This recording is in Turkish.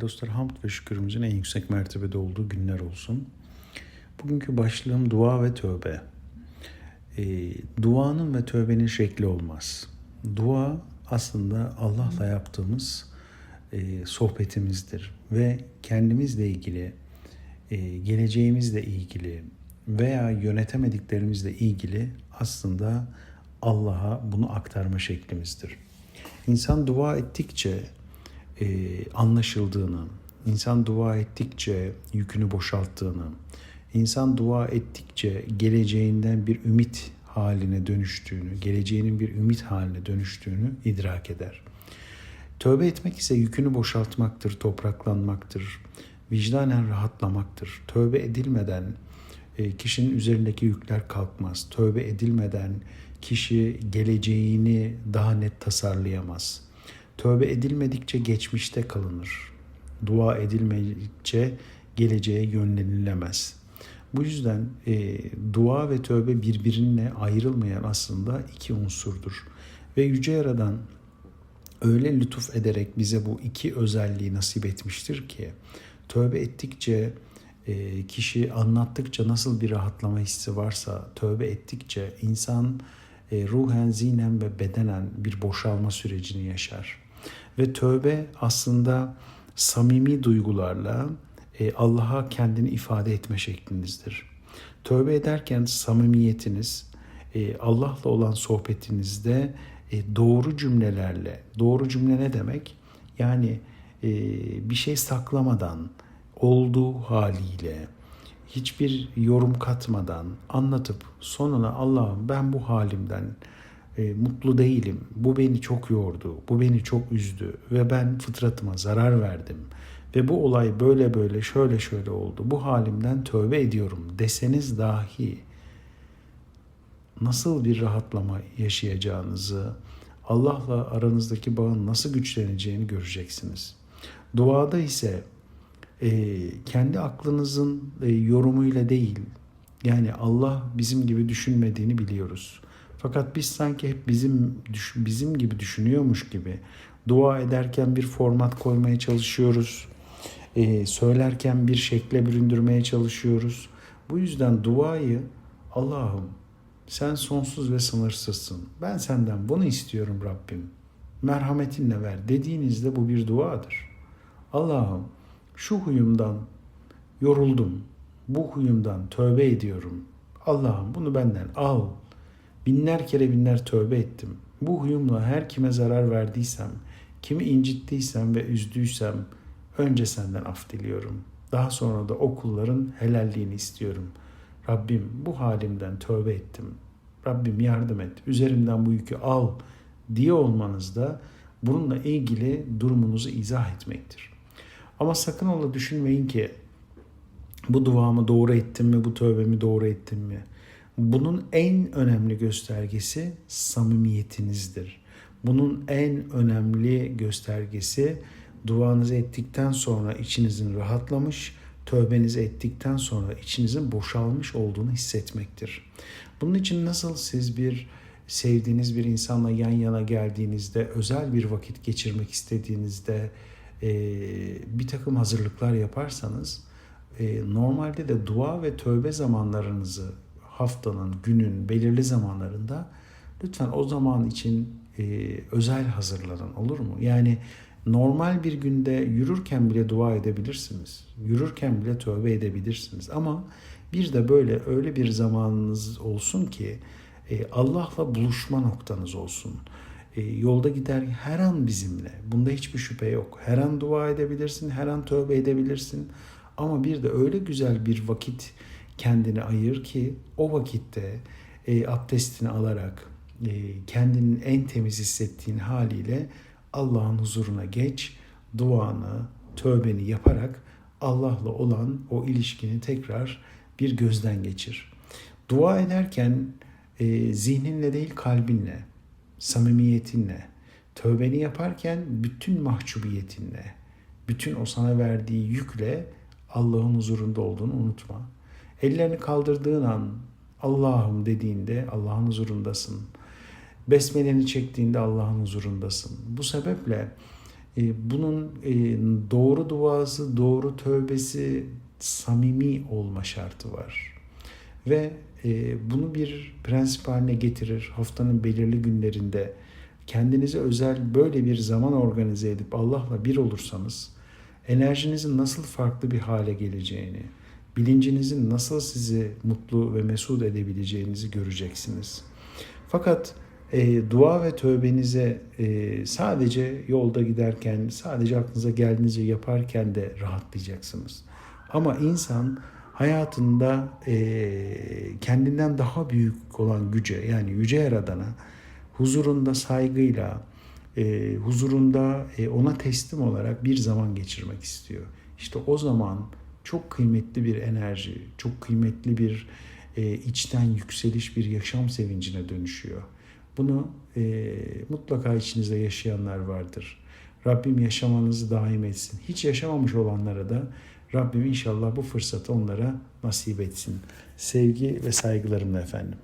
Dostlar hamd ve şükürümüzün en yüksek mertebede olduğu günler olsun. Bugünkü başlığım dua ve tövbe. E, duanın ve tövbenin şekli olmaz. Dua aslında Allah'la yaptığımız e, sohbetimizdir ve kendimizle ilgili, e, geleceğimizle ilgili veya yönetemediklerimizle ilgili aslında Allah'a bunu aktarma şeklimizdir. İnsan dua ettikçe e, anlaşıldığını, insan dua ettikçe yükünü boşalttığını, insan dua ettikçe geleceğinden bir ümit haline dönüştüğünü, geleceğinin bir ümit haline dönüştüğünü idrak eder. Tövbe etmek ise yükünü boşaltmaktır, topraklanmaktır, vicdanen rahatlamaktır. Tövbe edilmeden e, kişinin üzerindeki yükler kalkmaz. Tövbe edilmeden kişi geleceğini daha net tasarlayamaz. Tövbe edilmedikçe geçmişte kalınır. Dua edilmedikçe geleceğe yönlenilemez. Bu yüzden e, dua ve tövbe birbirine ayrılmayan aslında iki unsurdur. Ve Yüce Yaradan öyle lütuf ederek bize bu iki özelliği nasip etmiştir ki tövbe ettikçe e, kişi anlattıkça nasıl bir rahatlama hissi varsa tövbe ettikçe insan e, ruhen, zihnen ve bedenen bir boşalma sürecini yaşar. Ve tövbe aslında samimi duygularla e, Allah'a kendini ifade etme şeklinizdir. Tövbe ederken samimiyetiniz e, Allah'la olan sohbetinizde e, doğru cümlelerle, doğru cümle ne demek? Yani e, bir şey saklamadan, olduğu haliyle, hiçbir yorum katmadan anlatıp sonuna Allah'ım ben bu halimden e, mutlu değilim. Bu beni çok yordu. Bu beni çok üzdü ve ben fıtratıma zarar verdim. Ve bu olay böyle böyle şöyle şöyle oldu. Bu halimden tövbe ediyorum deseniz dahi nasıl bir rahatlama yaşayacağınızı, Allah'la aranızdaki bağın nasıl güçleneceğini göreceksiniz. Duada ise e, kendi aklınızın e, yorumuyla değil, yani Allah bizim gibi düşünmediğini biliyoruz. Fakat biz sanki hep bizim bizim gibi düşünüyormuş gibi dua ederken bir format koymaya çalışıyoruz. E, söylerken bir şekle büründürmeye çalışıyoruz. Bu yüzden duayı Allah'ım sen sonsuz ve sınırsızsın. Ben senden bunu istiyorum Rabbim. Merhametinle ver dediğinizde bu bir duadır. Allah'ım şu huyumdan yoruldum. Bu huyumdan tövbe ediyorum. Allah'ım bunu benden al. Binler kere binler tövbe ettim. Bu huyumla her kime zarar verdiysem, kimi incittiysem ve üzdüysem önce senden af diliyorum. Daha sonra da o kulların helalliğini istiyorum. Rabbim bu halimden tövbe ettim. Rabbim yardım et. Üzerimden bu yükü al diye olmanız da bununla ilgili durumunuzu izah etmektir. Ama sakın ola düşünmeyin ki bu duamı doğru ettim mi, bu tövbemi doğru ettim mi? Bunun en önemli göstergesi samimiyetinizdir. Bunun en önemli göstergesi duanızı ettikten sonra içinizin rahatlamış, tövbenizi ettikten sonra içinizin boşalmış olduğunu hissetmektir. Bunun için nasıl siz bir sevdiğiniz bir insanla yan yana geldiğinizde, özel bir vakit geçirmek istediğinizde e, bir takım hazırlıklar yaparsanız e, normalde de dua ve tövbe zamanlarınızı haftanın, günün belirli zamanlarında lütfen o zaman için e, özel hazırlanın olur mu? Yani normal bir günde yürürken bile dua edebilirsiniz. Yürürken bile tövbe edebilirsiniz. Ama bir de böyle öyle bir zamanınız olsun ki e, Allah'la buluşma noktanız olsun. E, yolda gider her an bizimle. Bunda hiçbir şüphe yok. Her an dua edebilirsin, her an tövbe edebilirsin. Ama bir de öyle güzel bir vakit kendini ayır ki o vakitte e, abdestini alarak e, kendinin en temiz hissettiğin haliyle Allah'ın huzuruna geç, duanı, tövbeni yaparak Allah'la olan o ilişkini tekrar bir gözden geçir. Dua ederken e, zihninle değil kalbinle, samimiyetinle, tövbeni yaparken bütün mahcubiyetinle, bütün o sana verdiği yükle Allah'ın huzurunda olduğunu unutma. Ellerini kaldırdığın an Allah'ım dediğinde Allah'ın huzurundasın. Besmeleni çektiğinde Allah'ın huzurundasın. Bu sebeple E, bunun e, doğru duası, doğru tövbesi, samimi olma şartı var. Ve e, bunu bir prensip haline getirir. Haftanın belirli günlerinde kendinize özel böyle bir zaman organize edip Allah'la bir olursanız enerjinizin nasıl farklı bir hale geleceğini, bilincinizin nasıl sizi mutlu ve mesut edebileceğinizi göreceksiniz. Fakat e, dua ve tövbenize e, sadece yolda giderken, sadece aklınıza geldiğinizde yaparken de rahatlayacaksınız. Ama insan hayatında e, kendinden daha büyük olan güce yani yüce yaradana huzurunda saygıyla, e, huzurunda e, ona teslim olarak bir zaman geçirmek istiyor. İşte o zaman çok kıymetli bir enerji, çok kıymetli bir e, içten yükseliş, bir yaşam sevincine dönüşüyor. Bunu e, mutlaka içinizde yaşayanlar vardır. Rabbim yaşamanızı daim etsin. Hiç yaşamamış olanlara da Rabbim inşallah bu fırsatı onlara nasip etsin. Sevgi ve saygılarımla efendim.